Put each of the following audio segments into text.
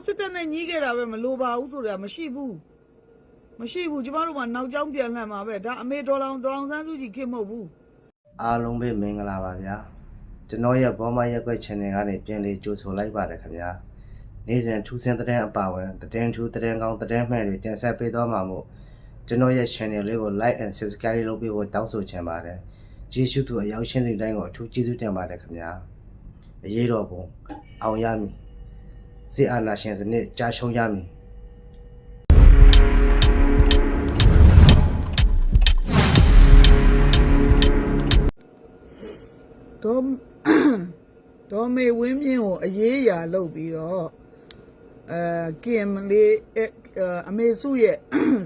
နော်စစ်တပ်နဲ့ညီးခဲ့တာပဲမလိုပါဘူးဆိုတာမရှိဘူးမရှိဘူးကျမတို့ကနောက်ကျောင်းပြန်လှန်မှာပဲဒါအမေဒေါ်လာဒေါအောင်ဆန်းစုကြည်ခေတ်မဟုတ်ဘူးအားလုံးပဲမင်္ဂလာပါဗျာကျွန်တော်ရဲ့ဘောမရက်ွက် channel ကနေပြန်လေးကြိုဆိုလိုက်ပါတယ်ခင်ဗျာနေ့စဉ်ထူးဆန်းတဲ့အပါဝင်သတင်းထူးသတင်းကောင်းသတင်းမှန်တွေတင်ဆက်ပေးသွားမှာမို့ကျွန်တော်ရဲ့ channel လေးကို like and subscribe လုပ်ပေးဖို့တောင်းဆိုချင်ပါတယ်ကျေးဇူးတူအရောက်ရှင်းတဲ့တိုင်းကိုအထူးကျေးဇူးတင်ပါတယ်ခင်ဗျာအရေးတော်ပုံအောင်ရမည် စစ်အာဏာရှင်စနစ်ကြာရှုံးရမည်ဒေါ်ဒေါ်မေဝင်းမြင့်ကိုအရေးအရာလုပ်ပြီးတော့အဲကင်မလေးအဲအမေစုရဲ့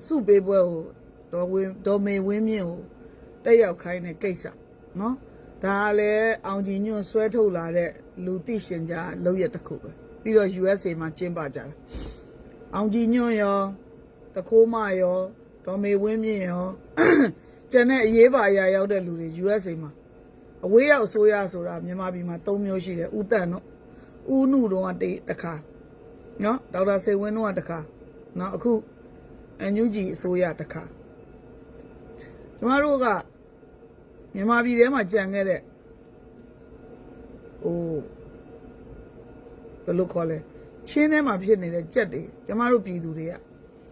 စုပေးပွဲကိုဒေါ်ဝင်းဒေါ်မေဝင်းမြင့်ကိုတက်ရောက်ခိုင်းတဲ့ကိစ္စနော်ဒါကလည်းအောင်ကြည်ညွန့်ဆွဲထုတ်လာတဲ့လူသိရှင်ကြားလုပ်ရတစ်ခုပဲ ပြီးတော့ USA မှာကျင်းပကြတယ်အောင်ကြည်ညွန့်ရောတခိုးမရောဒေါ်မေဝင်းမြင့်ရောကျန်တဲ့အရေးပါအရာရောက်တဲ့လူတွေ USA မှာအဝေးရောက်အစိုးရဆိုတာမြန်မာပြည်မှာ၃မျိုးရှိတယ်ဥတန်တို့ဥနုတို့ကတေးတစ်ခါနော်ဒေါက်တာစေဝင်းတို့ကတစ်ခါနော်အခုအန်ယူဂျီအစိုးရတစ်ခါကျမတို့ကမြန်မာပြည်ထဲမှာကြံခဲ့တဲ့ဟို ဘယ်လိုခေါ်လဲချင်းထဲမှာဖြစ်နေတဲ့ကြက်တွေကျမတို့ပြည်သူတွေက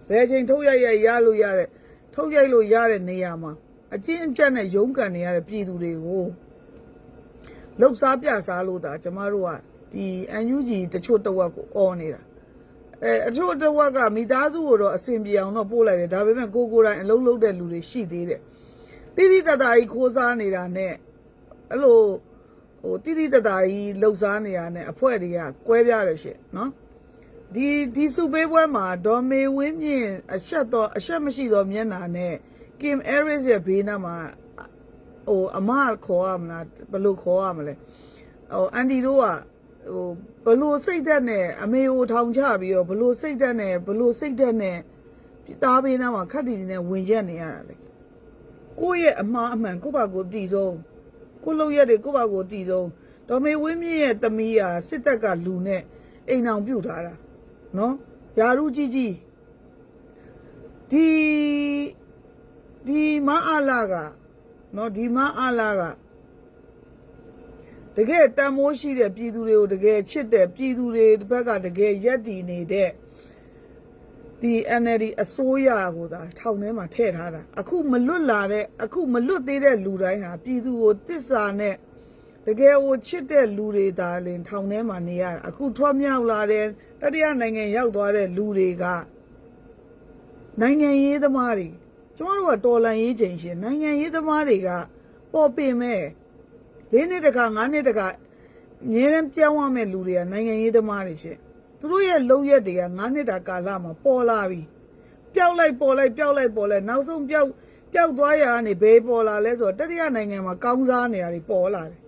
ဘယ်အချိန်ထုတ်ရိုက်ရိုက်ရလို့ရတဲ့ထုတ်ရိုက်လို့ရတဲ့နေရာမှာအချင်းအကျက်နဲ့ရုန်းကန်နေရတဲ့ပြည်သူတွေကိုလှုပ်ရှားပြစားလို့ဒါကျမတို့ကဒီအန်ယူဂျီတချို့တဝက်ကိုអော်နေတာအဲအချို့တဝက်ကမိသားစုကိုတော့အဆင်ပြေအောင်တော့ပို့လိုက်တယ်ဒါပေမဲ့ကိုကိုယ်တိုင်အလုံးလုံးတဲ့လူတွေရှိသေးတယ်တိတိတတ်တာကြီးခိုးစားနေတာနဲ့အဲ့လို ဟိုတိတိတတ်တာကြီးလှုပ်ရှားနေတာနဲ့အဖွဲတွေကကွဲပြားတယ်ရှင့်နော်ဒီဒီစုပေးပွဲမှာဒေါ်မေဝင်းမြင့်အဆက်တော့အဆက်မရှိတော့မျက်နာနဲ့ကင်အဲရစ်ရဲ့ဘေးနားမှာဟိုအမခေါ်ရမလားဘယ်လိုခေါ်ရမလဲဟိုအန်တီတို့ကဟိုဘယ်လိုစိတ်သက်နဲ့အမေကိုထောင်ချပြီးတော့ဘယ်လိုစိတ်သက်နဲ့ဘယ်လိုစိတ်သက်နဲ့တားပေးနာမှာခက်တီတီနဲ့ဝင်ရက်နေရတာလေကိုယ့်ရဲ့အမှားအမှန်ကိုယ့်ဘာကိုယ်တည်ဆုံး ကိုယ့်လုပ်ရက်တွေကိုယ့်ဘာကိုယ်တည်ဆုံးဒေါ်မေဝင်းမြင့်ရဲ့သမီးဟာစစ်တပ်ကလူနဲ့အိမ်အောင်ပြုတ်ထားတာနော်ယာရုကြီးကြီးဒီဒီမအားလာကနော်ဒီမအားလာကတကယ်တန်မိုးရှိတဲ့ပြည်သူတွေကိုတကယ်ချစ်တဲ့ပြည်သူတွေတစ်ဘက်ကတကယ်ရက်တည်နေတဲ့ ဒီ NLD အစိုးရကိုသာထောင်ထဲမှာထည့်ထားတာအခုမလွတ်လာတဲ့အခုမလွတ်သေးတဲ့လူတိုင်းဟာပြည်သူကိုတစ္ဆာနဲ့တကယ်ကိုချစ်တဲ့လူတွေသာလင်ထောင်ထဲမှာနေရတာအခုထွက်မြောက်လာတဲ့တတိယနိုင်ငံရောက်သွားတဲ့လူတွေကနိုင်ငံရေးသမားတွေကျမတို့ကတော်လန်ရေးချိန်ရှင်နိုင်ငံရေးသမားတွေကပေါ်ပင်မဲ့လေးနှစ်တခါငါးနှစ်တခါအမြဲတမ်းပြောင်းရမဲ့လူတွေကနိုင်ငံရေးသမားတွေရှင် သူတို့ရဲ့လုံရက်တွေကငါးနှစ်တာကာလမှာပေါ်လာပြီပျောက်လိုက်ပေါ်လိုက်ပျောက်လိုက်ပေါ်လိုက်နောက်ဆုံးပျောက်ပျောက်သွားရကနေဘယ်ပေါ်လာလဲဆိုတော့တတိယနိုင်ငံမှာကောင်းစားနေရတွေပေါ်လာတယ်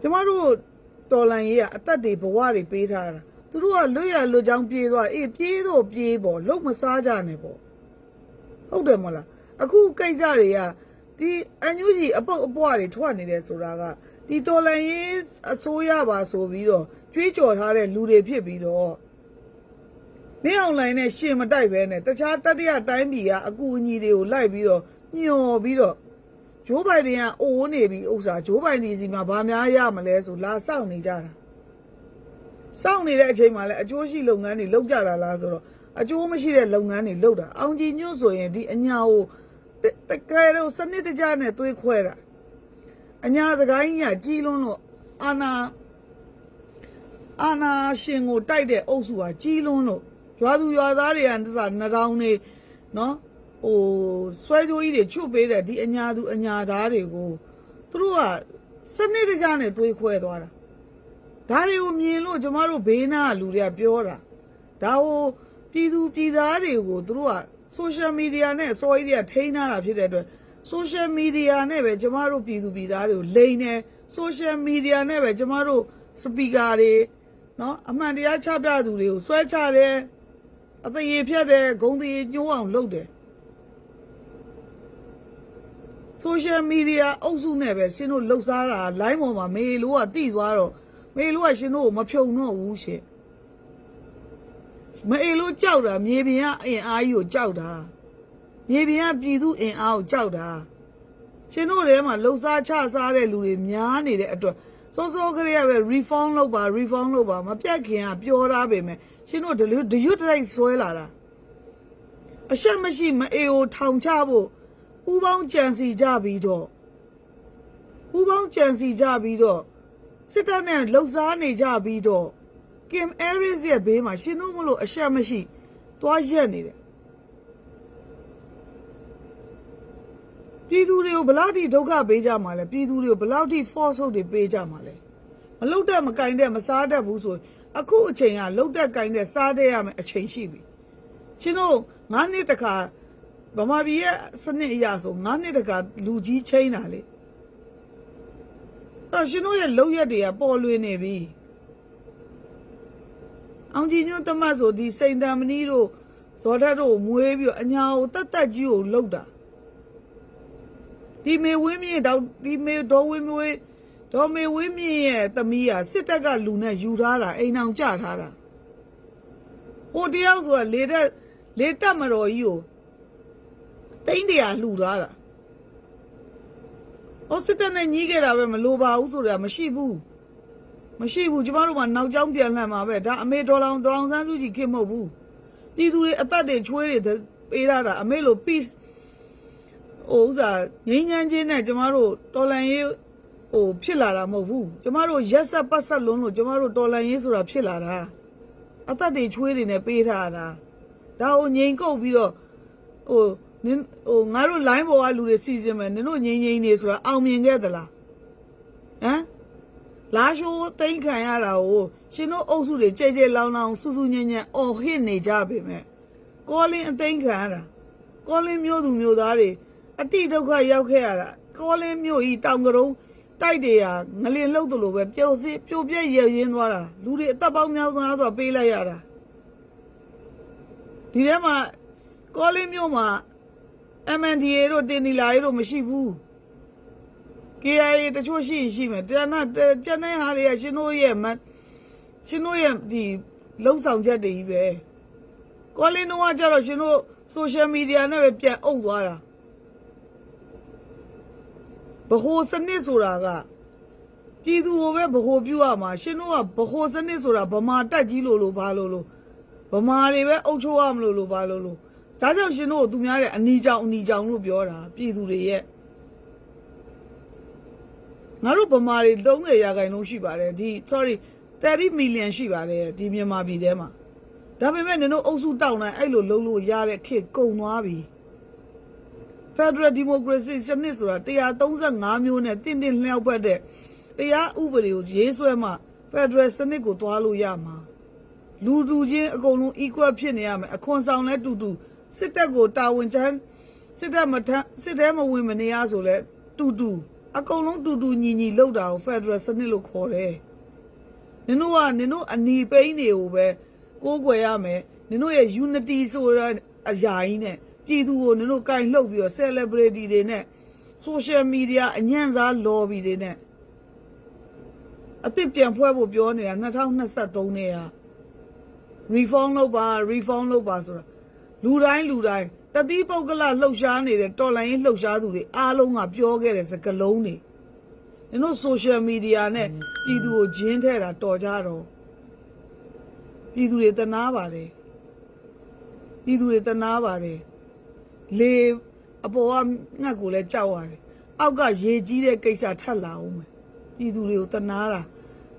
ကျမတို့တော်လန်ရေးကအသက်တွေဘဝတွေပေးထားတာသူတို့ကလွတ်ရလွတ်ချောင်းပြေးသွားအေးပြေးတော့ပြေးပေါ့လုံမစားကြနဲ့ပေါ့ဟုတ်တယ်မဟုတ်လားအခုကိစ္စတွေကဒီအန်ယူဂျီအပုတ်အပွားတွေထွက်နေတယ်ဆိုတာကဒီတော်လန်ရေးအစိုးရပါဆိုပြီးတော့ ကြွေးကြော်ထားတဲ့လူတွေဖြစ်ပြီးတော့မင်းအောင်လိုင်းနဲ့ရှင်မတိုက်ပဲနဲ့တခြားတတိယတိုင်းပြည်ကအကူအညီတွေကိုလိုက်ပြီးတော့ညှော်ပြီးတော့ဂျိုးဘိုင်ဒန်ကအိုးနေပြီဥစ္စာဂျိုးဘိုင်ဒန်စီမှာဗာများရမလဲဆိုလာစောင့်နေကြတာစောင့်နေတဲ့အချိန်မှာလည်းအကျိုးရှိလုပ်ငန်းတွေလုပ်ကြတာလားဆိုတော့အကျိုးမရှိတဲ့လုပ်ငန်းတွေလုပ်တာအောင်ကြည်ညွတ်ဆိုရင်ဒီအညာကိုတတကယ်တော့စနစ်တကျနဲ့သွေးခွဲတာအညာစကိုင်းညာကြီးလွန်းလို့အာနာ အာနာရှင်ကိုတိုက်တဲ့အုပ်စုဟာကြီးလွန်းလို့ရွာသူရွာသားတွေကနှထောင်နေနော်ဟိုဆွဲကြိုးကြီးတွေချွတ်ပေးတဲ့ဒီအညာသူအညာသားတွေကိုသူတို့ကစနစ်တကျနဲ့သွေးခွဲသွားတာဒါတွေကိုမြင်လို့ကျမတို့ဘေးနားကလူတွေကပြောတာဒါဟိုပြည်သူပြည်သားတွေကိုသူတို့က social media နဲ့အစောကြီးတွေကထိန်းထားတာဖြစ်တဲ့အတွက် social media နဲ့ပဲကျမတို့ပြည်သူပြည်သားတွေကိုလိန်နေ social media နဲ့ပဲကျမတို့ speaker တွေ နော်အမှန်တရားချပြသူတွေကိုဆွဲချတယ်အသရေဖြတ်တယ်ဂုံးသေးညှိုးအောင်လုပ်တယ်ဆိုရှယ်မီဒီယာအုပ်စုနဲ့ပဲရှင်တို့လှုပ်ရှားတာ live ပေါ်မှာမေလိုကတိသွားတော့မေလိုကရှင်တို့ကိုမဖြုံတော့ဘူးရှင်မအေလိုကြောက်တာမြေပြင်ကအင်အားကြီးကိုကြောက်တာမြေပြင်ကပြည်သူအင်အားကိုကြောက်တာရှင်တို့ထဲမှာလှုပ်ရှားချစားတဲ့လူတွေများနေတဲ့အတွက် စောစောကလေးကပဲ reform လုပ်ပါ reform လုပ်ပါမပြတ်ခင်ကပြောထားပေမဲ့ရှင်တို့ဒီလိုဒရွတ်တိုက်ဆွဲလာတာအရှက်မရှိမအေကိုထောင်ချဖို့ဥပေါင်းကြံစီကြပြီးတော့ဥပေါင်းကြံစီကြပြီးတော့စစ်တပ်နဲ့လှုပ်ရှားနေကြပြီးတော့ Kim Aris ရဲ့ဘေးမှာရှင်တို့မလို့အရှက်မရှိသွားရက်နေတယ် ပြည်သူတွေကိုဘယ်လောက်ထိဒုက္ခပေးကြမှာလဲပြည်သူတွေကိုဘယ်လောက်ထိ force ဟုတ်တွေပေးကြမှာလဲမလုတ်တဲ့မကင်တဲ့မစားတတ်ဘူးဆိုရင်အခုအချိန်ကလုတ်တဲ့ကင်တဲ့စားတဲ့ရမယ်အချိန်ရှိပြီရှင်တို့9နှစ်တခါဗမာပြည်ရဲ့စနစ်အရာဆို9နှစ်တခါလူကြီးချင်းတာလေအဲ့တော့ရှင်တို့ရဲ့လုံရက်တွေကပေါ်လွင်နေပြီအောင်ကြည်ညွန့်တမတ်ဆိုဒီစိန်တံမနီးတို့ဇော်ထက်တို့ကိုမွေးပြီးတော့အညာကိုတတ်တတ်ကြီးကိုလှုပ်တာ ဒီမေဝင်းမြင့်တော့ဒီမေဒေါ်ဝင်းမွေးဒေါ်မေဝင်းမြင့်ရဲ့သမီးကစစ်တပ်ကလူနဲ့ယူထားတာအိမ်အောင်ကြထားတာဟိုတယောက်ဆိုတာလေတက်လေတက်မတော်ကြီးကိုတိမ့်တရာလှူထားတာဟောစစ်တပ်နဲ့ညီးခဲ့တာပဲမလိုပါဘူးဆိုတာမရှိဘူးမရှိဘူးကျမတို့ကနောက်ကျောင်းပြန်လှန်မှာပဲဒါအမေဒေါ်လာဒေါအောင်ဆန်းစုကြည်ခင်မဟုတ်ဘူးပြည်သူတွေအသက်တွေချွေးတွေပေးရတာအမေလို peace ဟိုဥစားငိမ့်ငန်းချင်းနဲ့ကျမတို့တော်လန်ရေးဟိုဖြစ်လာတာမဟုတ်ဘူးကျမတို့ရက်ဆက်ပတ်ဆက်လုံးလို့ကျမတို့တော်လန်ရေးဆိုတာဖြစ်လာတာအသက်တွေချွေးတွေနဲ့ပေးထားတာဒါကိုငိန်ကုတ်ပြီးတော့ဟိုနင်ဟိုငါတို့ line ပေါ်ကလူတွေစီစဉ်မယ်နင်တို့ငိန်ငိန်နေဆိုတာအောင်မြင်ခဲ့သလားဟမ်လာရှိုးတိမ့်ခံရတာကိုရှင်တို့အုပ်စုတွေကြဲကြဲလောင်လောင်စူးစူးညံ့ညံ့အော်ဟစ်နေကြပေမဲ့ကောလင်းအသိမ့်ခံရတာကောလင်းမျိုးသူမျိုးသားတွေ အတိဒုက္ခရောက်ခဲ့ရတာကောလင်းမျိုးကြီးတောင်ကရုံးတိုက်တွေဟာငလင်လှုပ်တယ်လို့ပဲပျော်စီပျော်ပြက်ရရင်းသွားတာလူတွေအသက်ပေါင်းများစွာဆိုပေးလိုက်ရတာဒီထဲမှာကောလင်းမျိုးမှာ MNDA တို့တင်ဒီလာရေးတို့မရှိဘူး KIA တချို့ရှိရင်ရှိမယ်တဏ္ဍကျန်တဲ့ဟာတွေကရှင်တို့ရဲ့မရှင်တို့ရဲ့ဒီလုံဆောင်ချက်တွေကြီးပဲကောလင်းတော့ကကြတော့ရှင်တို့ social media နဲ့ပဲပြန်အုပ်သွားတာ ဟိုစနစ်ဆိုတာကပြည်သူကိုပဲဗဟိုပြုရမှာရှင်တို့ကဗဟိုစနစ်ဆိုတာဗမာတက်ကြီးလို့လို့ဘာလို့လို့ဗမာတွေပဲအုပ်ချုပ်ရမလို့လို့ဘာလို့လို့ဒါကြောင့်ရှင်တို့ကသူများရဲ့အနီကြောင်အနီကြောင်လို့ပြောတာပြည်သူတွေရဲ့ငါတို့ဗမာတွေ30ရာခိုင်နှုန်းရှိပါတယ်ဒီ sorry 30 million ရှိပါတယ်ဒီမြန်မာပြည်ထဲမှာဒါပေမဲ့နင်တို့အုပ်စုတောင်းတိုင်းအဲ့လိုလုံးလို့ရတဲ့ခေတ်ကုန်သွားပြီ။ Federal Democracy စနစ်ဆိုတာ135မျိုးနဲ့တင့်တင့်လျှောက်ပတ်တဲ့တရားဥပဒေကိုရေးဆွဲမှ Federal စနစ်ကိုသွားလို့ရမှာလူတူချင်းအကုန်လုံး equal ဖြစ်နေရမယ်အခွန်ဆောင်လဲတူတူစစ်တပ်ကိုတာဝန်ချမ်းစစ်တပ်မထမ်းစစ်တဲမဝင်မနေရဆိုလဲတူတူအကုန်လုံးတူတူညီညီလောက်တာကို Federal စနစ်လို့ခေါ်တယ်နင်တို့ကနင်တို့အနီပိန်းတွေကိုပဲကိုးကွယ်ရမယ်နင်တို့ရဲ့ unity ဆိုတဲ့အရာကြီးနဲ့ ပြည်သူကိုနင်တို့ကင်လှုပ်ပြီးတော့ celebrity တွေနဲ့ social media အညံ့စား lobby တွေနဲ့အစ်စ်ပြန်ဖွဲ့ဖို့ပြောနေတာ2023နဲ့က reform လုပ်ပါ reform လုပ်ပါဆိုတာလူတိုင်းလူတိုင်းတတိပုဂ္ဂလလှုပ်ရှားနေတဲ့တော်လိုင်းရေးလှုပ်ရှားသူတွေအားလုံးကပြောခဲ့တဲ့စကားလုံးတွေနင်တို့ social media နဲ့ပြည်သူကိုဂျင်းထဲတာတော်ကြတော့ပြည်သူတွေတနာပါတယ်ပြည်သူတွေတနာပါတယ် လေအပေါ်ကငှက်ကိုလည်းကြောက်ရတယ်အောက်ကရေကြီးတဲ့ကိစ္စထပ်လာအောင်မယ်ပြည်သူတွေကိုတနာတာ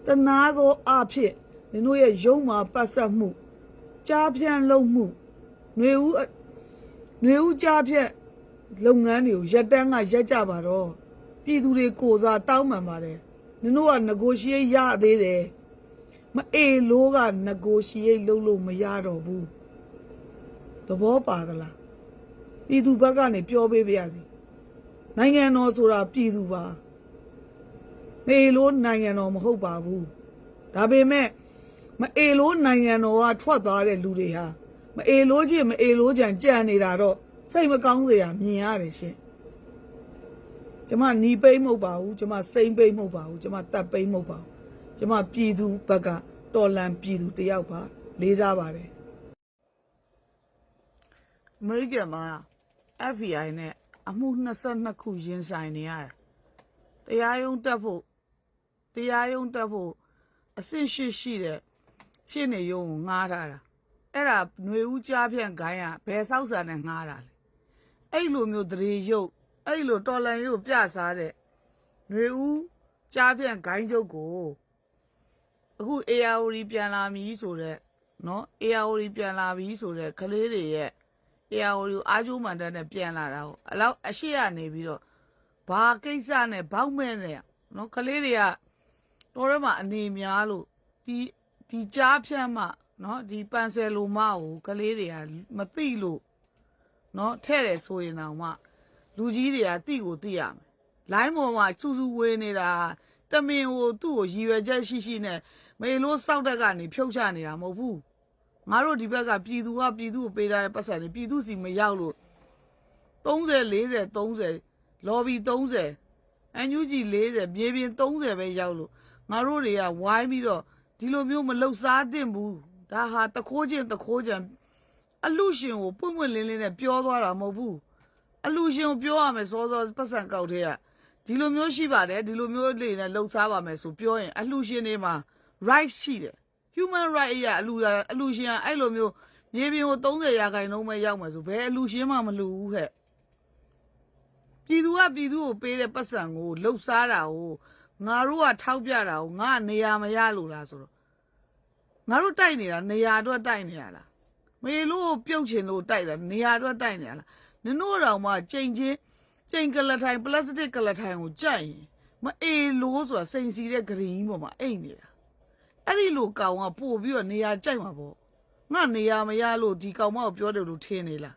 တနာသောအဖြစ်နင်တို့ရဲ့ရုံမှာပတ်ဆက်မှုကြားဖြန့်လုံးမှုຫນွေဦးအຫນွေဦးကြားဖြန့်လုပ်ငန်းတွေကိုရက်တန်းကရက်ကြပါတော့ပြည်သူတွေကိုယ်စားတောင်းပန်ပါတယ်နင်တို့က negotiate ရသေးတယ်မအေလို့က negotiate လုပ်လို့မရတော့ဘူးသဘောပါသလား ပြည်သူဘက်ကနေပြောပေးပါရစေနိုင်ငံတော်ဆိုတာပြည်သူပါမေလို့နိုင်ငံတော်မဟုတ်ပါဘူးဒါပေမဲ့မအေလို့နိုင်ငံတော်ကထွက်သွားတဲ့လူတွေဟာမအေလို့ချင်းမအေလို့ချံကြံနေတာတော့စိတ်မကောင်းစရာမြင်ရတယ်ရှင်ကျမหนีပိမ့်မဟုတ်ပါဘူးကျမစိမ့်ပိမ့်မဟုတ်ပါဘူးကျမတပ်ပိမ့်မဟုတ်ပါဘူးကျမပြည်သူဘက်ကတော်လန်ပြည်သူတယောက်ပါလေးစားပါတယ်အမေရိကန်မှာ FBI နဲ့အမှု22ခုရင်ဆိုင်နေရတယ်တရားရုံးတက်ဖို့တရားရုံးတက်ဖို့အဆင့်ရှိရှိတဲ့ရှင်းနေရုံကိုငားထားတာအဲ့ဒါຫນွေဦးကြားဖြန့်ခိုင်းရဘယ်ဆောက်စာနဲ့ငားတာလဲအဲ့လိုမျိုးတရေရုပ်အဲ့လိုတော်လန်ရုပ်ပြစားတဲ့ຫນွေဦးကြားဖြန့်ခိုင်းချုပ်ကို အခု AROD ပြန်လာပြီဆိုတော့เนาะ AROD ပြန်လာပြီဆိုတော့ကလေးတွေရဲ့ တရားဟောရီအာကျိုးမန္တန်နဲ့ပြန်လာတာဟုတ်အလောက်အရှိရနေပြီးတော့ဘာကိစ္စနဲ့ဘောက်မဲ့နဲ့နော်ကလေးတွေကတော်ရမှာအနေများလို့ဒီဒီကြားဖြန့်မှနော်ဒီပန်ဆယ်လိုမကိုကလေးတွေကမသိလို့နော်ထဲ့တယ်ဆိုရင်တော့မှလူကြီးတွေကတိကိုသိရမယ်လိုင်းပေါ်မှာစူးစူးဝေးနေတာတမင်ကိုသူ့ကိုရည်ရွယ်ချက်ရှိရှိနဲ့မေလို့စောက်တက်ကနေဖြုတ်ချနေတာမဟုတ်ဘူး ငါတို့ဒီဘက်ကပြည်သူကပြည်သူကိုပေးထားတဲ့ပတ်စံတွေပြည်သူစီမရောက်လို့30 40 30လော်ဘီ30အန်ယူဂျီ40မြေပြင်30ပဲရောက်လို့ငါတို့တွေကဝိုင်းပြီးတော့ဒီလိုမျိုးမလှုပ်ရှားသင့်ဘူးဒါဟာတခိုးချင်းတခိုးချင်းအလူရှင်ကိုပွင့်ပွင့်လင်းလင်းနဲ့ပြောသွားတာမဟုတ်ဘူးအလူရှင်ကိုပြောရမယ်စောစောပတ်စံကောက်တဲ့ကဒီလိုမျိုးရှိပါတယ်ဒီလိုမျိုးလေးနဲ့လှုပ်ရှားပါမယ်ဆိုပြောရင်အလူရှင်တွေမှာ right ရှိတယ် human right အရာအလူအလူရှင်ကအဲ့လိုမျိုးမြေပြင်ကို30ရာခိုင်နှုန်းပဲရောက်မယ်ဆိုဘယ်အလူရှင်မှမလူဘူးဟဲ့ပြည်သူကပြည်သူကိုပေးတဲ့ပတ်စံကိုလှုပ်ရှားတာကိုငါတို့ကထောက်ပြတာကိုငါနေရာမရလို့လားဆိုတော့ငါတို့တိုက်နေတာနေရာအတွက်တိုက်နေရလားမေလို့ပြုတ်ချင်လို့တိုက်တာနေရာအတွက်တိုက်နေရလားနင်တို့တော့မှချိန်ချင်းချိန်ကလထိုင်ပလတ်စတစ်ကလထိုင်ကိုကြိုက်ရင်မအေလို့ဆိုတာစိန်စီတဲ့ဂရင်းပေါ်မှာအိတ်နေတာ အဲ့ဒီလိုကောင်ကပို့ပြီးတော့နေရာကြိုက်မှာပေါ့ငါနေရာမရလို့ဒီကောင်မကိုပြောတယ်လို့ထင်နေလား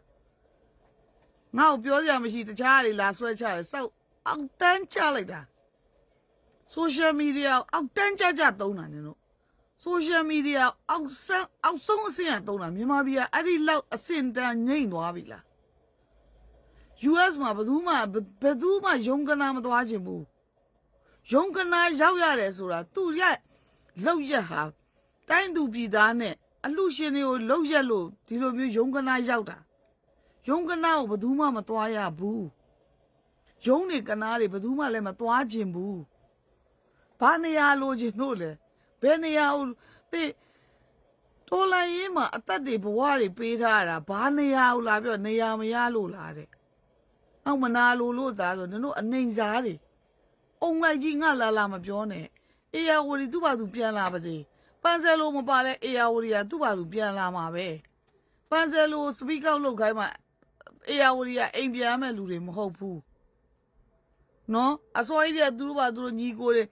ငါ့ကိုပြောစရာမရှိတခြားတွေလာဆွဲချတယ်စောက်အောက်တန်းချလိုက်တာ social media အောက်တန်းကြကြသုံးတာနင်တို့ social media အောက်ဆန်းအောက်ဆုံးအဆင့်ကသုံးတာမြန်မာပြည်ကအဲ့ဒီလောက်အဆင့်တန်းငိမ့်သွားပြီလား US မှာဘယ်သူမှဘယ်သူမှယုံကနာမသွားခြင်းဘူးယုံကနာရောက်ရတယ်ဆိုတာသူ့ရဲ့ လောက်ရက်ဟာတိုင်းသူပြည်သားနဲ့အလှရှင်တွေကိုလောက်ရက်လို့ဒီလိုမျိုးယုံကနာရောက်တာယုံကနာကိုဘယ်သူမှမသွားရဘူးယုံနေကနာတွေဘယ်သူမှလည်းမသွားခြင်းဘူးဘာနေရာလိုချင်လို့လဲဘယ်နေရာကိုသိတော်လိုင်းရေးမှာအသက်တွေဘဝတွေပေးထားရတာဘာနေရာကိုလာပြောနေရာမရလို့လားတဲ့နောက်မနာလိုလို့သားဆိုနင်တို့အနေစားတွေအုံလိုက်ကြီးငါလာလာမပြောနဲ့ အေယာဝတီသူ့ဘာသူပြန်လာပါစေပန်ဆယ်လိုမပါလဲအေယာဝတီကသူ့ဘာသူပြန်လာမှာပဲပန်ဆယ်လိုစပီကောက်လောက်ခိုင်းမှာအေယာဝတီကအိမ်ပြန်မဲ့လူတွေမဟုတ်ဘူးနော်အစောကြီးတွေကသူတို့ဘာသူတို့ညီကိုတွေ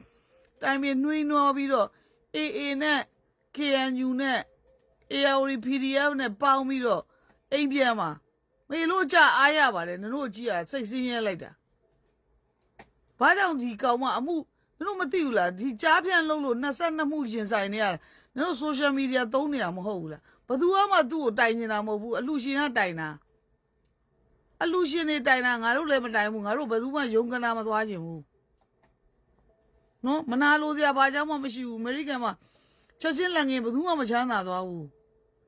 တိုင်ပင်နှွေးနှောပြီးတော့အေအေနဲ့ KNU နဲ့ ARD PDF နဲ့ပေါင်းပြီးတော့အိမ်ပြန်မှာမေလို့ကြအားရပါတယ်နင်တို့ကြည့်ရစိတ်ဆင်းရဲလိုက်တာဘာကြောင့်ဒီကောင်မအမှု နင်တို့မသိဘူးလားဒီကြားဖြန့်လုံးလို့22မှုရင်ဆိုင်နေရနင်တို့ social media သုံးနေတာမဟုတ်ဘူးလားဘသူမှသူ့ကိုတိုင်နေတာမဟုတ်ဘူးအလူရှင်ကတိုင်တာအလူရှင်တွေတိုင်တာငါတို့လည်းမတိုင်ဘူးငါတို့ဘယ်သူမှယုံကနာမသွားခြင်းဘူးနော်မနာလို့စရာဘာကြောင့်မှမရှိဘူးအမေရိကန်မှာချက်ချင်းလက်ငင်းဘယ်သူမှမချမ်းသာသွားဘူး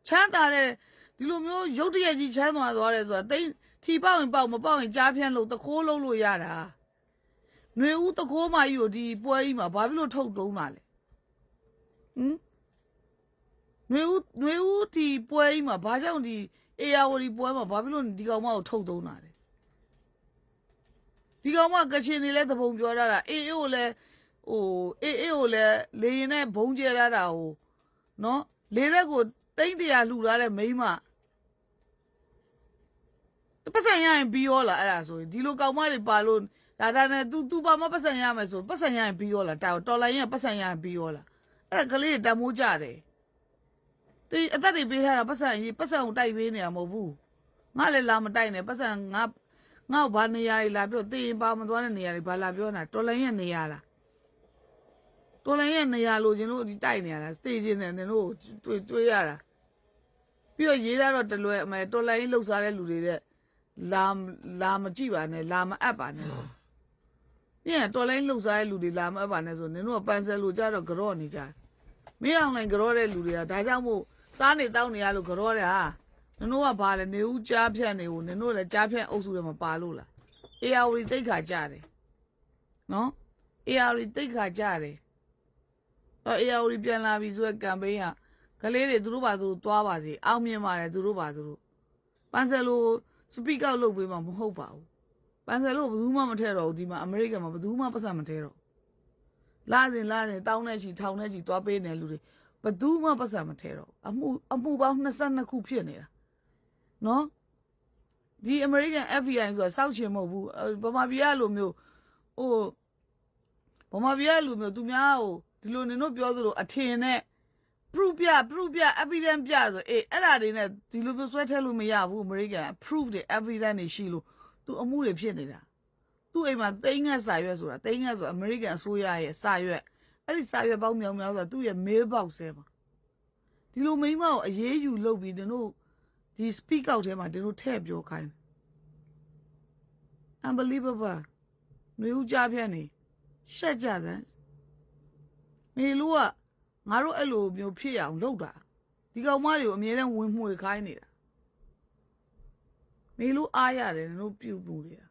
ချမ်းသာတဲ့ဒီလိုမျိုးရုတ်တရက်ကြီးချမ်းသွားသွားတယ်ဆိုတာတိတ်ထီပေါက်ရင်ပေါက်မပေါက်ရင်ကြားဖြန်းလို့တခိုးလုံးလို့ရတာ ຫນွေဦးတခိုးမကြီးကိုဒီပွဲကြီးမှာဘာဖြစ်လို့ထုတ်တုံးတာလဲဟမ်ຫນွေဦးຫນွေဦးဒီပွဲကြီးမှာဘာကြောင့်ဒီအေယာဝတီပွဲမှာဘာဖြစ်လို့ဒီကောင်မကိုထုတ်တုံးတာလဲဒီကောင်မကချင်နေလဲသဘုံပြောရတာအေးအေးကိုလဲဟိုအေးအေးကိုလဲလေရင်နဲ့ဘုံကျဲရတာဟိုနော်လေရက်ကိုတိမ့်တရာလှူထားတဲ့မိန်းမ ပတ်စံရရင်ပြီးရောလားအဲ့ဒါဆိုရင်ဒီလိုကောင်မတွေပါလို့ ဒါဒါနဲ့ तू तू ပါမပတ်စံရမယ်ဆိုပတ်စံရရင်ပြီးရောလားတော်တော်လိုင်းရင်ပတ်စံရရင်ပြီးရောလားအဲ့ဒါကလေးတွေတမိုးကြတယ်တီအသက်တွေပေးထားတာပတ်စံကြီးပတ်စံကိုတိုက်ပေးနေရမဟုတ်ဘူးငါလည်းလာမတိုက်နဲ့ပတ်စံငါငါ့ဘာနေရာတွေလာပြောတေးရင်ပါမသွားတဲ့နေရာတွေဘာလာပြောနေတာတော်လိုင်းရဲ့နေရာလားတော်လိုင်းရဲ့နေရာလို့ချင်းတို့ဒီတိုက်နေရတာတေးချင်းနဲ့နင်တို့တွေ့တွေ့ရတာပြီးတော့ရေးတာတော့တလွယ်အမဲတော်လိုင်းလှုပ်ရှားတဲ့လူတွေတဲ့လာလာမကြည့်ပါနဲ့လာမအပ်ပါနဲ့ ဆိုညတော်လိုင်းလှုပ်ရှားတဲ့လူတွေလာမအပ်ပါနဲ့ဆိုနင်တို့ကပန်ဆယ်လူကြတော့ကြော့နေကြတယ်မင်းအောင်လိုင်းကြော့တဲ့လူတွေကဒါကြောင့်မို့စားနေတောင်းနေရလို့ကြော့တယ်ဟာနင်တို့ကဘာလဲနေဦးကြားဖြတ်နေဦးနင်တို့လည်းကြားဖြတ်အုပ်စုတွေမှာပါလို့လားအေယာဝတီတိတ်ခါကြတယ်နော်အေယာဝတီတိတ်ခါကြတယ်အော်အေယာဝတီပြန်လာပြီဆိုတဲ့ကမ်ပိန်းကကလေးတွေသူတို့ပါသူတို့သွားပါစေအောင်မြင်ပါတယ်သူတို့ပါသူတို့ပန်းစယ်လိုစပီကောက်လုပ်ပေးမှာမဟုတ်ပါဘူး ပန်းစယ်လိုဘယ်သူမှမထည့်တော့ဘူးဒီမှာအမေရိကန်မှာဘယ်သူမှပတ်စံမထည့်တော့ဘူးလာစဉ်လာစဉ်တောင်းတဲ့ချီထောင်တဲ့ချီသွားပေးနေလူတွေဘယ်သူမှပတ်စံမထည့်တော့ဘူးအမှုအမှုပေါင်း22ခုဖြစ်နေတာနော်ဒီ American FBI ဆိုတာစောက်ချင်မဟုတ်ဘူးအဲဗမာပြည်ကလိုမျိုးဟိုဗမာပြည်ကလိုမျိုးသူများဟိုဒီလိုနင်တို့ပြောသလိုအထင်နဲ့ proof ပြ proof ပြ evidence ပြဆိုအေးအဲ့ဒါတွေနဲ့ဒီလိုမျိုးဆွဲထည့်လို့မရဘူး American proof တွေ evidence တွေရှိလို့ သူအမှုတွေဖြစ်နေတာသူ့အိမ်မှာသိန်းငတ်စာရွက်ဆိုတာသိန်းငတ်ဆို American အစိုးရရဲ့စာရွက်အဲ့ဒီစာရွက်ပေါင်းမြောင်မြောင်ဆိုတာသူ့ရဲ့ mail box ထဲမှာဒီလိုမိန်းမကိုအရေးယူလုပ်ပြီးနင်တို့ဒီ speak out ထဲမှာဒီလိုထည့်ပြောခိုင်းတယ် unbelievable မျိုးကြပြက်နေရှက်ကြတယ်မေလူကငါတို့အဲ့လိုမျိုးဖြစ်ရအောင်လုပ်တာဒီကောင်မတွေကိုအမြဲတမ်းဝင်မှွေခိုင်းနေတာ မေလူအားရတယ်နင်တို့ပြုတ်ပူနေတာ